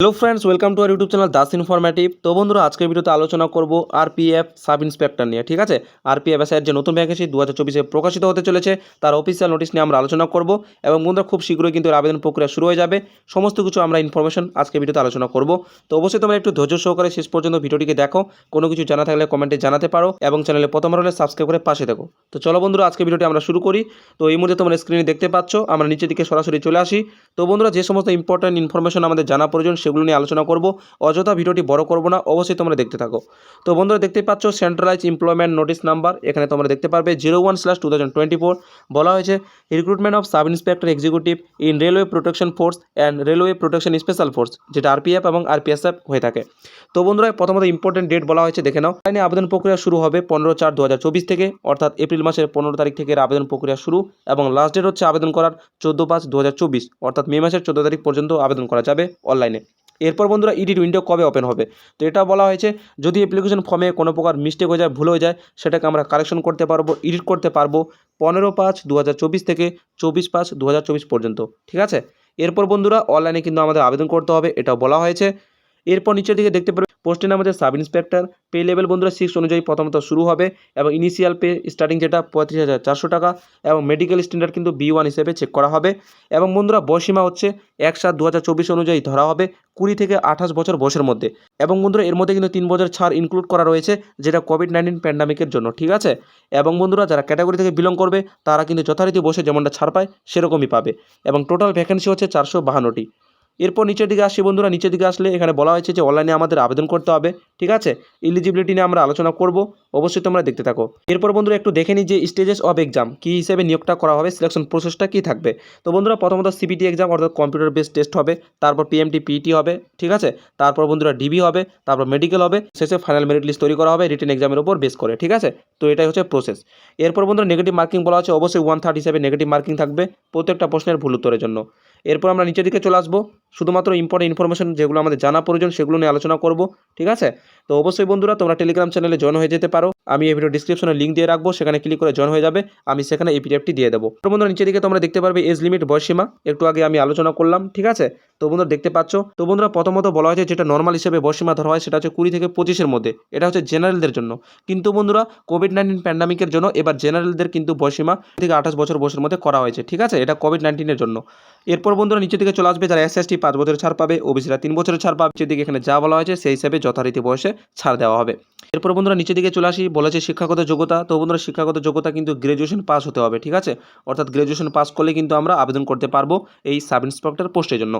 Hello friends welcome to our YouTube channel Das informative তো বন্ধুরা, আজকের ভিডিওতে আলোচনা করব আরপিএফ সাব ইন্সপেক্টর নিয়ে, ঠিক আছে? আরপিএফ এসআইয়ের যে নতুন ভ্যাকেন্সি দু হাজার চব্বিশে প্রকাশিত হতে চলেছে, তার অফিসিয়াল নোটিশ নিয়ে আমরা আলোচনা করব। এবং বন্ধুরা, খুব শীঘ্রই কিন্তু এর আবেদন প্রক্রিয়া শুরু হয়ে যাবে। সমস্ত কিছু আমরা ইনফরমেশন আজকে ভিডিওতে আলোচনা করব। তো অবশ্যই তোমরা একটু ধৈর্য সহকারে শেষ পর্যন্ত ভিডিওটিকে দেখো। কোনো কিছু জানা থাকলে কমেন্টে জানাতে পারো এবং চ্যানেলে প্রথমবার হলে সাবস্ক্রাইব করে পাশে দেখো তো চলো বন্ধুরা আজকে ভিডিওটি আমরা শুরু করি। তো এই মুহূর্তে তোমরা স্ক্রিনে দেখতে পাচ্ছ, আমরা নিচের দিকে সরাসরি চলে আসি। তো বন্ধুরা, যে সমস্ত ইম্পর্টেন্ট ইনফরমেশন আমাদের জানা প্রয়োজন সেগুলো নিয়ে আলোচনা করব। অযথা ভিডিওটি বড় করব না, অবশ্যই তোমরা দেখতে থাকো। তো বন্ধুরা দেখতে পাচ্ছ সেন্ট্রালাইজ এমপ্লয়মেন্ট নোটিস নাম্বার এখানে তোমরা দেখতে পারবে zero one slash two thousand twenty four বলা হয়েছে recruitment of sub inspector executive in railway protection force and railway protection special force যেটা আরপিএফ এবং আরপিএসএফ হয়ে থাকে। তো বন্ধুরা, প্রথমত ইম্পর্টেন্ট ডেট বলা হয়েছে, দেখে নাও। আইনে আবেদন প্রক্রিয়া শুরু হবে পনেরো চার দু থেকে, অর্থাৎ এপ্রিল মাসের পনেরো তারিখ থেকে আবেদন প্রক্রিয়া শুরু এবং লাস্ট ডেট হচ্ছে আবেদন করার চোদ্দ পাঁচ দু অর্থাৎ মে মাসের চোদ্দ তারিখ পর্যন্ত আবেদন করা যাবে অনলাইনে এরপর বন্ধুরা ইডিট উইন্ডো কবে ওপেন হবে? তো এটা বলা হয়েছে, যদি অ্যাপ্লিকেশন ফর্মে কোনো প্রকার মিস্টেক হয়ে যায়, ভুল হয়ে যায়, সেটাকে আমরা কারেকশন করতে পারব এডিট করতে পারব পনেরো পাঁচ দু থেকে চব্বিশ পাঁচ দু পর্যন্ত, ঠিক আছে? এরপর বন্ধুরা অনলাইনে কিন্তু আমাদের আবেদন করতে হবে এটা বলা হয়েছে। এরপর নিচের দিকে দেখতে পারবে পোস্টের নাম হচ্ছে সাব ইন্সপেক্টর পে লেভেল বন্ধুরা সিক্স অনুযায়ী প্রথমত শুরু হবে এবং ইনিশিয়াল পে স্টার্টিং যেটা পঁয়ত্রিশ হাজার চারশো টাকা এবং মেডিকেল স্ট্যান্ডার্ড কিন্তু বি ওয়ান হিসেবে চেক করা হবে এবং বন্ধুরা বয়সীমা হচ্ছে এক সাত দু অনুযায়ী ধরা হবে কুড়ি থেকে আঠাশ বছর বয়সের মধ্যে এবং বন্ধুরা এর মধ্যে কিন্তু তিন বছর ছাড় ইনক্লুড করা রয়েছে যেটা কোভিড নাইন্টিন প্যান্ডামিকের জন্য, ঠিক আছে? এবং বন্ধুরা যারা ক্যাটাগরি থেকে বিলং করবে, তারা কিন্তু যথারীতি বসে যেমনটা ছাড় পায়, সেরকমই পাবে এবং টোটাল ভ্যাকেন্সি হচ্ছে চারশো বাহান্নটি। এরপর নিচের দিকে আসছি বন্ধুরা, নিচের দিকে আসলে এখানে বলা হয়েছে যে অনলাইনে আমাদের আবেদন করতে হবে, ঠিক আছে? ইলিজিবিলিটি নিয়ে আমরা আলোচনা করব, অবশ্যই তোমরা দেখতে থাকো। এরপর বন্ধুরা একটু দেখে নিই যে স্টেজেস অফ এক্সাম কী হিসেবে নিয়োগটা করা হবে সিলেকশন প্রসেসটা কী থাকবে? তো বন্ধুরা প্রথমত সিপিটি এক্সাম অর্থাৎ কম্পিউটার বেস টেস্ট হবে, তারপর পিএমটি পিইটি হবে, ঠিক আছে? তারপর বন্ধুরা ডিবি হবে, তারপর মেডিকেল হবে, শেষে ফাইনাল মেরিট লিস্ট তৈরি করা হবে রিটেন এক্সামের উপর বেস করে, ঠিক আছে? তো এটাই হচ্ছে প্রসেস এরপর বন্ধুরা নেগেটিভ মার্কিং বলা আছে অবশ্যই ওয়ান থার্ড হিসেবে নেগেটিভ মার্কিং থাকবে, প্রত্যেকটা প্রশ্নের ভুল উত্তরের জন্য। এরপর আমরা নিচের দিকে চলে আসব। শুধুমাত্র ইম্পর্টেন্ট ইনফরমেশন যেগুলো আমাদের জানা প্রয়োজন সেগুলো নিয়ে আলোচনা করব, ঠিক আছে? তো অবশ্যই বন্ধুরা, তোমরা টেলিগ্রাম চ্যানেলে জয়েন হয়ে যেতে পারো। আমি এই ভিডিও ডিসক্রিপশনে লিঙ্ক দিয়ে রাখব, সেখানে ক্লিক করে জয়েন হয়ে যাবে। আমি সেখানে এই পিডিএফটি দিয়ে দেবো। তো বন্ধুরা নিচের দিকে তোমরা দেখতে পারবে এজ লিমিট বয়সীমা একটু আগে আমি আলোচনা করলাম, ঠিক আছে? তো বন্ধুরা, দেখতে পাচ্ছ? তো বন্ধুরা, প্রথমত বলা হয়েছে যেটা নর্মাল হিসেবে বয়সীমা ধরা হয়, সেটা হচ্ছে কুড়ি থেকে পঁচিশের মধ্যে। এটা হচ্ছে জেনারেলদের জন্য। কিন্তু বন্ধুরা কোভিড নাইন্টিন প্যান্ডামিকের জন্য এবার জেনারেলদের কিন্তু বয়সীমা থেকে আঠাশ বছর বয়সের মধ্যে করা হয়েছে, ঠিক আছে? এটা কোভিড নাইন্টিনের জন্য। এরপর বন্ধুরা, নিচের দিকে চলে আসবে, যারা এস এসটি পাঁচ বছরের ছাড় পাবে ওবিসিরা তিন বছরের ছাড় পাবে। যেদিকে এখানে যা বলা হয়েছে, সেই হিসাবে যথারীতি বয়সে ছাড় দেওয়া হবে। এরপর বন্ধুরা নিচের দিকে চলে আসি, বলেছে শিক্ষাগত যোগ্যতা। তো বন্ধুরা শিক্ষাগত যোগ্যতা কিন্তু গ্র্যাজুয়েশন পাস হতে হবে, ঠিক আছে? অর্থাৎ গ্র্যাজুয়েশন পাস করলে কিন্তু আমরা আবেদন করতে পারব এই সাব ইন্সপেক্টর পোস্টের জন্য।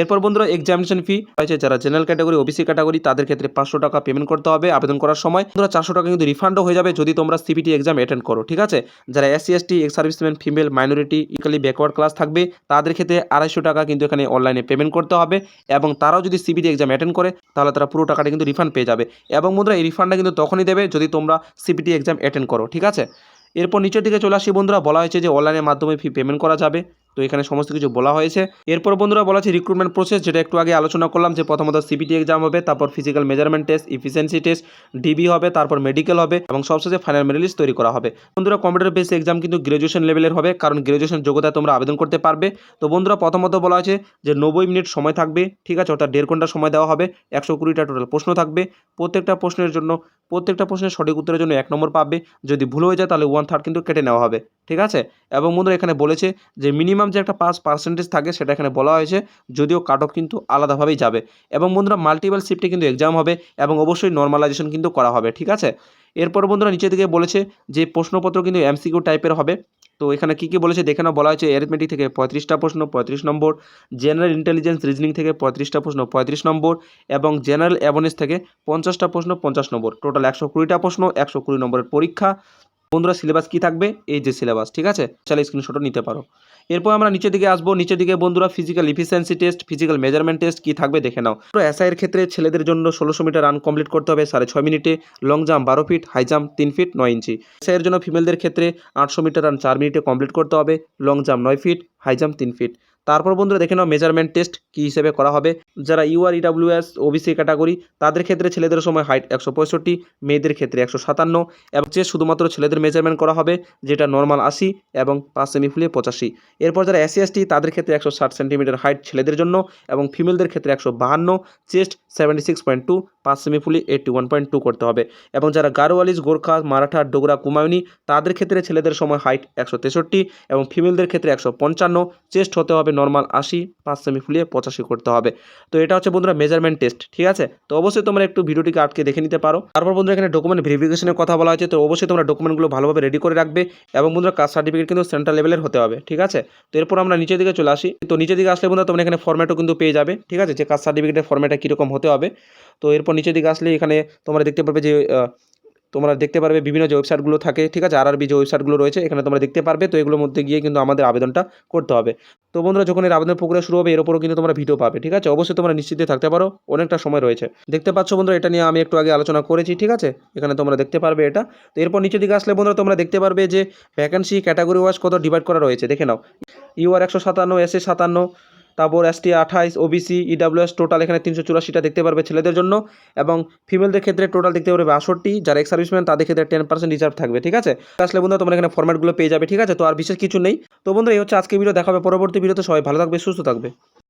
এরপর বন্ধুরা এক্সামিনেশন ফি হয়েছে যারা জেনারেল ক্যাটাগরি ওবিসি ক্যাটাগরি তাদের ক্ষেত্রে পাঁচশো টাকা পেমেন্ট করতে হবে আবেদন করার সময়। বন্ধুরা চারশো টাকা কিন্তু রিফান্ডও হয়ে যাবে যদি তোমরা সিপিটি এক্সাম অ্যাটেন্ড করো, ঠিক আছে? যারা SC ST ex serviceman female minority economically backward class থাকবে, তাদের ক্ষেত্রে আড়াইশো টাকা কিন্তু এখানে অনলাইনে পেমেন্ট করতে হবে এবং তারাও যদি সিবিটি এক্সাম অ্যাটেন্ড করে, তাহলে তারা পুরো টাকাটা কিন্তু রিফান্ড পেয়ে যাবে। এবং বন্ধুরা এই রিফান্ডটা কিন্তু তখনই দেবে যদি তোমরা সিপিটি এক্সাম অ্যাটেন্ড করো, ঠিক আছে? এরপর নিচের দিকে চলে আসি বন্ধুরা, বলা হয়েছে যে অনলাইনের মাধ্যমে ফি পেমেন্ট করা যাবে। তো এখানে সমস্ত কিছু বলা হয়েছে। এরপর বন্ধুরা বলা আছে রিক্রুটমেন্ট প্রসেস যেটা একটু আগে আলোচনা করলাম যে প্রথমত সিপিটি এক্সাম হবে, তারপর physical measurement test efficiency test DV হবে, তারপর মেডিকেল হবে, এবং সবশেষে ফাইনাল মেরিট লিস্ট তৈরি করা হবে। বন্ধুরা কম্পিউটার বেস এক্সাম কিন্তু গ্রাজুয়েশন লেভেলের হবে, কারণ গ্রাজুয়েশন যোগ্যতায় তোমরা আবেদন করতে পারবে। তো বন্ধুরা প্রথমত বলা আছে যে নব্বই মিনিট সময় থাকবে, ঠিক আছে, অর্থাৎ দেড় ঘণ্টা সময় দেওয়া হবে, একশো কুড়িটা টোটাল প্রশ্ন থাকবে। প্রত্যেকটা প্রশ্নের জন্য, প্রত্যেকটা প্রশ্নের সঠিক উত্তরের জন্য এক নম্বর পাবে। যদি ভুল হয়ে যায় তাহলে ওয়ান থার্ড কিন্তু কেটে নেওয়া হবে। ঠিক আছে? এবং বন্ধুরা এখানে বলেছে যে মিনিমাম যে একটা পাস পার্সেন্টেজ থাকে সেটা এখানে বলা হয়েছে, যদিও কাট অফ কিন্তু আলাদাভাবেই যাবে। এবং বন্ধুরা মাল্টিপল শিফটে কিন্তু এক্সাম হবে এবং অবশ্যই নর্মালাইজেশন কিন্তু করা হবে, ঠিক আছে? এরপর বন্ধুরা নিচে দিকে বলেছে যে প্রশ্নপত্র কিন্তু এমসিকিউ টাইপের হবে। তো এখানে কী কী বলেছে দেখে বলা হয়েছে অ্যারিথমেটিক থেকে পঁয়ত্রিশটা প্রশ্ন, পঁয়ত্রিশ নম্বর। জেনারেল ইন্টেলিজেন্স রিজনিং থেকে পঁয়ত্রিশটা প্রশ্ন, পঁয়ত্রিশ নম্বর। এবং জেনারেল অ্যাওয়ারনেস থেকে পঞ্চাশটা প্রশ্ন, পঞ্চাশ নম্বর। টোটাল একশো কুড়িটা প্রশ্ন, একশো কুড়ি নম্বরের পরীক্ষা। বন্ধুরা সিলেবাস কী থাকবে? এই যে সিলেবাস ঠিক আছে? চাইলে স্ক্রিনশটও নিতে পারো। এরপর আমরা নিচের দিকে আসব। নিচের দিকে বন্ধুরা physical efficiency test physical measurement test কী থাকবে দেখে নাও। তো এসআইয়ের ক্ষেত্রে ছেলেদের জন্য ষোলোশো মিটার রান কমপ্লিট করতে হবে, সাড়ে ছয় মিনিটে। লং জাম্প বারো ফিট হাই জাম্প তিন ফিট নয় ইঞ্চি এসআইয়ের জন্য ফিমেলদের ক্ষেত্রে আটশো মিটার রান চার মিনিটে কমপ্লিট করতে হবে। লং জাম্প নয় ফিট হাই জাম্প তিন ফিট তারপর বন্ধুরা দেখে নাও মেজারমেন্ট টেস্ট কী হিসেবে করা হবে। যারা ইউআর ইডাব্লিউএস ওবিসি ক্যাটাগরি তাদের ক্ষেত্রে ছেলেদের সময় হাইট একশো পঁয়ষট্টি, মেয়েদের ক্ষেত্রে একশো সাতান্ন এবং যে শুধুমাত্র ছেলেদের মেজারমেন্ট করা হবে, যেটা নর্মাল আশি এবং পাঁচ সেমি ফুলিয়ে পঁচাশি। এরপর যারা এসসি এসটি তাদের ক্ষেত্রে একশো ষাট সেন্টিমিটার হাইট ছেলেদের জন্য এবং ফিমেলদের ক্ষেত্রে একশো বাহান্ন chest seventy six point two পাঁচ semi fully eighty one point two করতে হবে। এবং যারা গারোয়ালিস, গোর্খা, মারাঠা, ডোগরা, কুমায়ুনি, তাদের ক্ষেত্রে ছেলেদের সময় হাইট একশো তেষট্টি এবং ফিমেলদের ক্ষেত্রে একশো পঞ্চান্ন চেস্ট হতে হবে নর্মাল আশি, পাঁচ সেমি ফুলিয়ে পঁচাশি করতে হবে। তো এটা হচ্ছে বন্ধুরা মেজারমেন্ট টেস্ট ঠিক আছে? তো অবশ্যই তোমরা একটু ভিডিওটিকে আটকে দেখে নিতে পারো। তারপর বন্ধুরা এখানে ডকুমেন্ট ভেরিফিকেশনের কথা বলা হয়েছে, তো অবশ্যই তোমরা ডকুমেন্টগুলো ভালোভাবে রেডি করে রাখবে এবং বন্ধুরা কাস্ট সার্টিফিকেট কিন্তু সেন্ট্রাল লেভেলের হতে হবে, ঠিক আছে? তো এরপর আমরা নিচের দিকে চলে আসি। তো নিচের দিকে আসলে বন্ধুরা তোমরা এখানে ফর্ম্যাটও কিন্তু পেয়ে যাবে, ঠিক আছে? যে কাস্ট সার্টিফিকেটের ফর্ম্যাটটা কীরকম হতে হবে। তো এরপর নিচের দিকে আসলে এখানে তোমরা দেখতে পারবে যে তোমরা দেখতে পারবে বিভিন্ন যে ওয়েবসাইটগুলো থাকে, ঠিক আছে? আর যে ওয়েবসাইটগুলো রয়েছে, এখানে তোমরা দেখতে পারবে। তো এগুলোর মধ্যে গিয়ে কিন্তু আমাদের আবেদনটা করতে হবে। তো বন্ধুরা, যখন এর আবেদন প্রক্রিয়া শুরু হবে, এর উপরও কিন্তু তোমরা ভিডিও পাবে, ঠিক আছে? অবশ্যই তোমরা নিশ্চিত থাকতে পারো, অনেকটা সময় রয়েছে। দেখতে পাচ্ছ বন্ধুরা, এটা নিয়ে আমি একটু আগে আলোচনা করেছি, ঠিক আছে? এখানে তোমরা দেখতে পারবে এটা। তো এরপর নিচের দিকে আসলে বন্ধুরা, তোমরা দেখতে পারবে যে ভ্যাকেন্সি ক্যাটাগরি ওয়াইজ কত ডিভাইড করা রয়েছে। দেখে নাও। ইউআর একশো সাতান্ন এসএ সাতান্ন তারপর এস এসটি আঠাইশ ওবিসি ইডাব্লিউএস টোটাল এখানে তিনশো চুরাশিটা দেখতে পারবে ছেলেদের জন্য এবং ফিমেলদের ক্ষেত্রে টোটাল দেখতে পারবে আষট্টি যারা এক্স সার্ভিসম্যান তাদের ক্ষেত্রে টেন পার্সেন্ট রিজার্ভ থাকবে, ঠিক আছে? আসলে বন্ধু তোমরা এখানে ফর্ম্যাটগুলো পেয়ে যাবে, ঠিক আছে? তো আর বিশেষ কিছু নেই। তো বন্ধু এই হচ্ছে আজকে ভিডিও দেখাবে পরবর্তী ভিডিওতে সবাই ভালো থাকবে, সুস্থ থাকবে।